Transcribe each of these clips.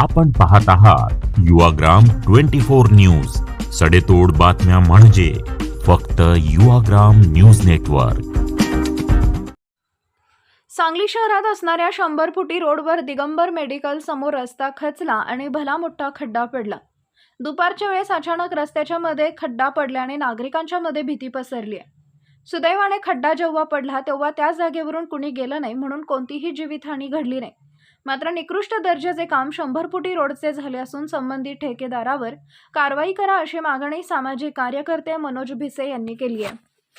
आपण पाहत आहात युवाग्राम ट्वेंटी फोर न्यूज. सडेतोड बातम्या म्हणजे फक्त युवाग्राम न्यूज नेटवर्क. सांगली शहरात असणाऱ्या शंभर फुटी रोडवर दिगंबर मेडिकल समोर रस्ता खचला आणि भला मोठा खड्डा पडला. दुपारच्या वेळेस अचानक रस्त्याच्या मध्ये खड्डा पडल्याने नागरिकांच्या मध्ये भीती पसरली आहे. सुदैवाने खड्डा जेव्हा पडला तेव्हा त्या जागेवरून कुणी गेलं नाही म्हणून कोणतीही जीवितहानी घडली नाही. मात्र निकृष्ट दर्जाचे काम शंभर फुटी रोडचे झाले असून संबंधित ठेकेदारावर कारवाई करा अशी मागणी सामाजिक कार्यकर्ते मनोज भिसे यांनी केली आहे.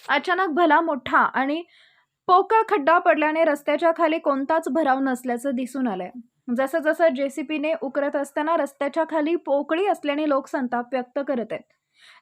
अचानक भला मोठा आणि पोकळ खड्डा पडल्याने रस्त्याच्या खाली कोणताच भराव नसल्याचं दिसून आलंय. जसं जसं जेसीपीने उकरत असताना रस्त्याच्या खाली पोकळी असल्याने लोक संताप व्यक्त करत आहेत.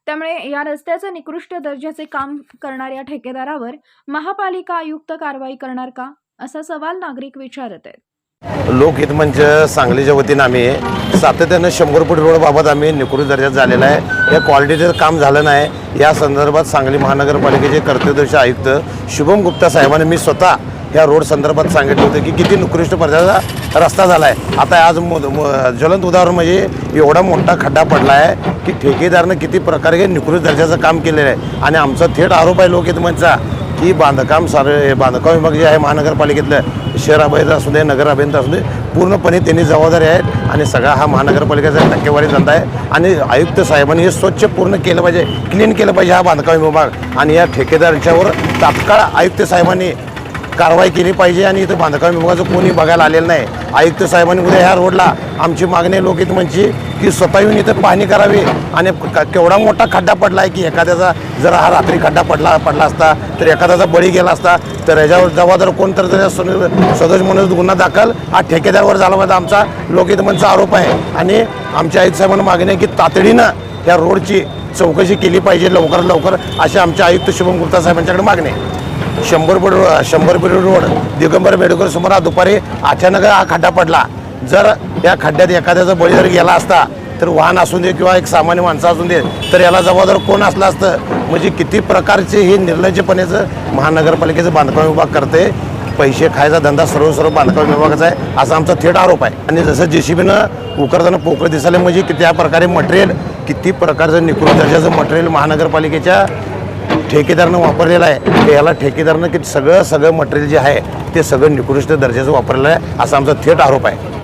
त्यामुळे या रस्त्याचं निकृष्ट दर्जाचे काम करणाऱ्या ठेकेदारावर महापालिका आयुक्त कारवाई करणार का? असा सवाल नागरिक विचारत आहेत. लोकहित मंच सांगलीच्या वतीनं आम्ही सातत्यानं शंभर फूट रोडबाबत आम्ही निकृत दर्जात झालेला आहे. या क्वालिटीचं काम झालं नाही. या संदर्भात सांगली महानगरपालिकेचे कर्तव्यदर्शी आयुक्त शुभम गुप्ता साहेबांनी मी स्वतः ह्या रोड संदर्भात सांगितलं होतं की किती निकृष्ट दर्जाचा रस्ता झाला आहे आता आज ज्वलंत उदाहरण म्हणजे एवढा मोठा खड्डा पडला आहे की ठेकेदारनं किती प्रकारे निकृष्ट दर्जाचं काम केलेलं आहे. आणि आमचा थेट आरोप आहे लोकहित मंचचा की बांधकाम सारे बांधकाम विभाग जे आहे महानगरपालिकेतलं शहर असू दे नगर अभियंता असू दे पूर्णपणे त्यांनी जबाबदारी आहेत आणि सगळा हा महानगरपालिकेचा टक्केवारी धंदा आहे. आणि आयुक्त साहेबांनी हे स्वच्छ पूर्ण केलं पाहिजे क्लीन केलं पाहिजे हा बांधकाम विभाग. आणि या ठेकेदारांच्यावर तात्काळ आयुक्त साहेबांनी कारवाई केली पाहिजे आणि इथं बांधकाम विभागाचं कोणी बघायला आलेलं नाही. आयुक्त साहेबांनी उद्या ह्या रोडला आमची मागणी लोकित म्हणजे की स्वतः येऊन इथं पाहणी करावी. आणि केवढा मोठा खड्डा पडला आहे की एखाद्याचा जर हा रात्री खड्डा पडला पडला असता तर एखाद्याचा बळी गेला असता तर याच्यावर जबाबदार कोण तर त्याच्या सदोष म्हणून गुन्हा दाखल हा ठेकेदारवर झाला पाहिजे आमचा लोकित म्हणचा आरोप आहे. आणि आमच्या आयुक्त साहेबांना मागणी आहे की तातडीनं या रोडची चौकशी केली पाहिजे लवकरात लवकर अशी आमच्या आयुक्त शुभम गुप्ता साहेबांच्याकडे मागणी आहे. शंभर फूट रोड शंभर फूट रोड दिगंबर मेडिकल समोर हा दुपारी अचानक हा खड्डा पडला. जर या खड्ड्यात एखाद्याचा बळी जर गेला असता तर वाहन असू दे किंवा एक सामान्य माणसं असू दे तर याला जबाबदार कोण असलं असतं? म्हणजे किती प्रकारचे हे निर्लज्जपणेचं महानगरपालिकेचं बांधकाम विभाग करते पैसे खायचा धंदा सर्व सर्व बांधकाम विभागाचा आहे असा आमचा थेट आरोप आहे. आणि जसं जेसीबीनं उकरताना पोकळ दिसायला म्हणजे की त्या प्रकारे मटेरियल किती प्रकारचं निकृष्ट दर्जाचं मटेरियल महानगरपालिकेच्या ठेकेदारानं वापरलेलं आहे. ते याला ठेकेदारानं की सगळं सगळं मटेरियल जे आहे ते सगळं निकृष्ट दर्जाचं वापरलेलं आहे असा आमचा थेट आरोप आहे.